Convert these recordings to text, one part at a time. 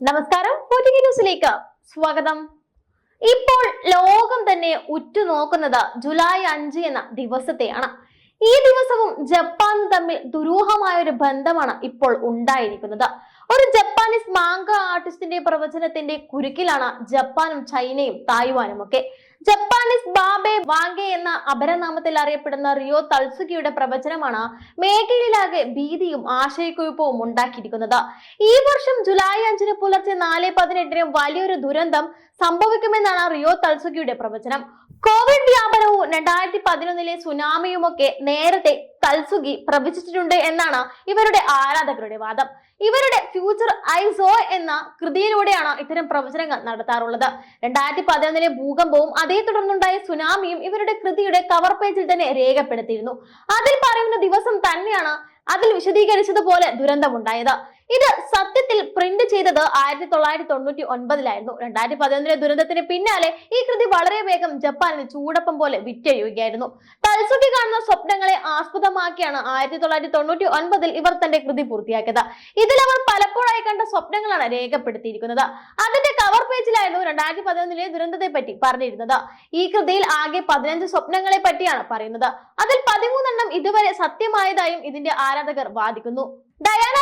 നമസ്കാരം. ന്യൂസിലേക്ക് സ്വാഗതം. ഇപ്പോൾ ലോകം തന്നെ ഉറ്റുനോക്കുന്നത് ജൂലൈ അഞ്ച് എന്ന ദിവസത്തെയാണ്. ഈ ദിവസവും ജപ്പാനും തമ്മിൽ ദുരൂഹമായ ഒരു ബന്ധമാണ് ഇപ്പോൾ ഉണ്ടായിരിക്കുന്നത്. ഒരു ജപ്പാനീസ് മാങ്ക ആർട്ടിസ്റ്റിന്റെ പ്രവചനത്തിന്റെ കുരുക്കിലാണ് ജപ്പാനും ചൈനയും തായ്വാനും ഒക്കെ ജപ്പാനീസ് ബാബെ വാങ്കെ എന്ന അപരനാമത്തിൽ അറിയപ്പെടുന്ന റിയോ തൾസുകിയുടെ പ്രവചനമാണ് മേഖലയിലാകെ ഭീതിയും ആശയക്കുഴപ്പവും ഉണ്ടാക്കിയിരിക്കുന്നത്. ഈ വർഷം ജൂലൈ അഞ്ചിന് പുലർച്ചെ നാല് പതിനെട്ടിന് വലിയൊരു ദുരന്തം സംഭവിക്കുമെന്നാണ് റിയോ തൾസുകിയുടെ പ്രവചനം. കോവിഡ് വ്യാപനവും രണ്ടായിരത്തി പതിനൊന്നിലെ സുനാമിയുമൊക്കെ നേരത്തെ കൽസുകി പ്രവചിച്ചിട്ടുണ്ട് എന്നാണ് ഇവരുടെ ആരാധകരുടെ വാദം. ഇവരുടെ ഫ്യൂച്ചർ ഐസോ എന്ന കൃതിയിലൂടെയാണ് ഇത്തരം പ്രവചനങ്ങൾ നടത്താറുള്ളത്. രണ്ടായിരത്തി പതിനൊന്നിലെ ഭൂകമ്പവും അതേ തുടർന്നുണ്ടായ സുനാമിയും ഇവരുടെ കൃതിയുടെ കവർ പേജിൽ തന്നെ രേഖപ്പെടുത്തിയിരുന്നു. അതിൽ പറയുന്ന ദിവസം തന്നെയാണ് അതിൽ വിശദീകരിച്ചതുപോലെ ദുരന്തമുണ്ടായത്. ഇത് സത്യത്തിൽ പ്രിന്റ് ചെയ്തത് ആയിരത്തി തൊള്ളായിരത്തി തൊണ്ണൂറ്റി ഒൻപതിലായിരുന്നു രണ്ടായിരത്തി പതിനൊന്നിലെ ദുരന്തത്തിന് പിന്നാലെ ഈ കൃതി വളരെ വേഗം ജപ്പാനിൽ ചൂടപ്പം പോലെ വിറ്റഴിയുകയായിരുന്നു. തൽസുഖി കാണുന്ന സ്വപ്നങ്ങളെ ആസ്പദമാക്കിയാണ് ആയിരത്തി തൊള്ളായിരത്തി തൊണ്ണൂറ്റി ഒൻപതിൽ ഇവർ തന്റെ കൃതി പൂർത്തിയാക്കിയത്. ഇതിൽ അവർ പലപ്പോഴായി കണ്ട സ്വപ്നങ്ങളാണ് രേഖപ്പെടുത്തിയിരിക്കുന്നത്. അതിന്റെ കവർ പേജിലായിരുന്നു രണ്ടായിരത്തി പതിനൊന്നിലെ ദുരന്തത്തെ പറ്റി പറഞ്ഞിരുന്നത്. ഈ കൃതിയിൽ ആകെ പതിനഞ്ച് സ്വപ്നങ്ങളെ പറ്റിയാണ് പറയുന്നത്. അതിൽ പതിമൂന്നെണ്ണം ഇതുവരെ സത്യമായതായും ഇതിന്റെ ആരാധകർ വാദിക്കുന്നു. ഡയാന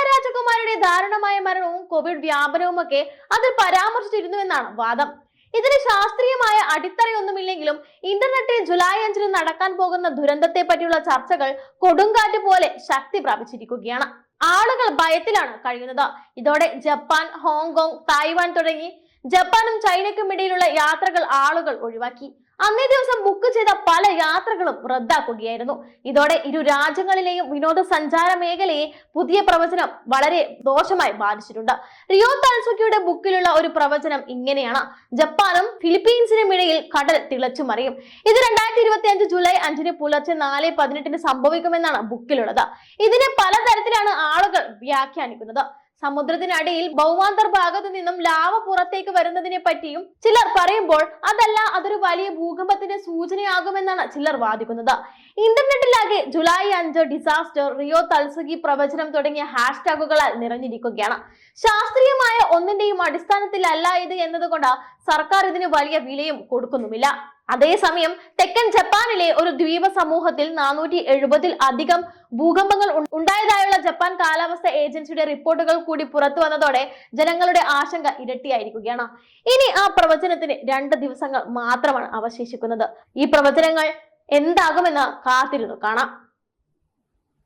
രാജകുമാരിയുടെ ദാരുണമായ മരണവും കോവിഡ് വ്യാപനവും ഒക്കെ അതിൽ പരാമർശിച്ചിരുന്നുവെന്നാണ് വാദം. ഇതിന് ശാസ്ത്രീയമായ അടിത്തറയൊന്നുമില്ലെങ്കിലും ഇന്റർനെറ്റിൽ ജൂലൈ അഞ്ചിന് നടക്കാൻ പോകുന്ന ദുരന്തത്തെ പറ്റിയുള്ള ചർച്ചകൾ കൊടുങ്കാറ്റ് പോലെ ശക്തി പ്രാപിച്ചിരിക്കുകയാണ്. ആളുകൾ ഭയത്തിലാണ് കഴിയുന്നത്. ഇതോടെ ജപ്പാൻ ഹോങ്കോങ് തായ്വാൻ തുടങ്ങി ജപ്പാനും ചൈനയ്ക്കും ഇടയിലുള്ള യാത്രകൾ ആളുകൾ ഒഴിവാക്കി. അന്നേ ദിവസം ബുക്ക് ചെയ്ത പല യാത്രകളും റദ്ദാക്കുകയായിരുന്നു. ഇതോടെ ഇരു രാജ്യങ്ങളിലെയും വിനോദസഞ്ചാര മേഖലയെ പുതിയ പ്രവചനം വളരെ ദോഷമായി ബാധിച്ചിട്ടുണ്ട്. റിയോ താൽസുക്കിയുടെ ബുക്കിലുള്ള ഒരു പ്രവചനം ഇങ്ങനെയാണ്. ജപ്പാനും ഫിലിപ്പീൻസിനും ഇടയിൽ കടൽ തിളച്ചു മറിയും. ഇത് രണ്ടായിരത്തി ഇരുപത്തി അഞ്ച് ജൂലൈ അഞ്ചിന് പുലർച്ചെ നാല് പതിനെട്ടിന് സംഭവിക്കുമെന്നാണ് ബുക്കിലുള്ളത്. ഇതിനെ പലതരത്തിലാണ് ആളുകൾ വ്യാഖ്യാനിക്കുന്നത്. സമുദ്രത്തിനടിയിൽ ഭൗമാന്തർ ഭാഗത്തു നിന്നും ലാവ പുറത്തേക്ക് വരുന്നതിനെ പറ്റിയും ചിലർ പറയുമ്പോൾ അതല്ല അതൊരു വലിയ ഭൂകമ്പത്തിന്റെ സൂചനയാകുമെന്നാണ് ചിലർ വാദിക്കുന്നത്. ഇന്റർനെറ്റിലാകെ ജൂലൈ അഞ്ച് ഡിസാസ്റ്റർ റിയോ തൽസുകി പ്രവചനം തുടങ്ങിയ ഹാഷ്ടാഗുകളാൽ നിറഞ്ഞിരിക്കുകയാണ്. ശാസ്ത്രീയമായ ഒന്നിന്റെയും അടിസ്ഥാനത്തിലല്ല ഇത് എന്നതുകൊണ്ട് സർക്കാർ ഇതിന് വലിയ വിലയും കൊടുക്കുന്നുമില്ല. അതേസമയം തെക്കൻ ജപ്പാനിലെ ഒരു ദ്വീപ സമൂഹത്തിൽ നാനൂറ്റി എഴുപതിൽ അധികം ഭൂകമ്പങ്ങൾ ഉണ്ടായതായുള്ള ജപ്പാൻ കാലാവസ്ഥ ഏജൻസിയുടെ റിപ്പോർട്ടുകൾ കൂടി പുറത്തു വന്നതോടെ ജനങ്ങളുടെ ആശങ്ക ഇരട്ടിയായിരിക്കുകയാണ്. ഇനി ആ പ്രവചനത്തിന് രണ്ട് ദിവസങ്ങൾ മാത്രമാണ് അവശേഷിക്കുന്നത്. ഈ പ്രവചനങ്ങൾ എന്താകുമെന്ന് കാത്തിരുന്നു കാണാം.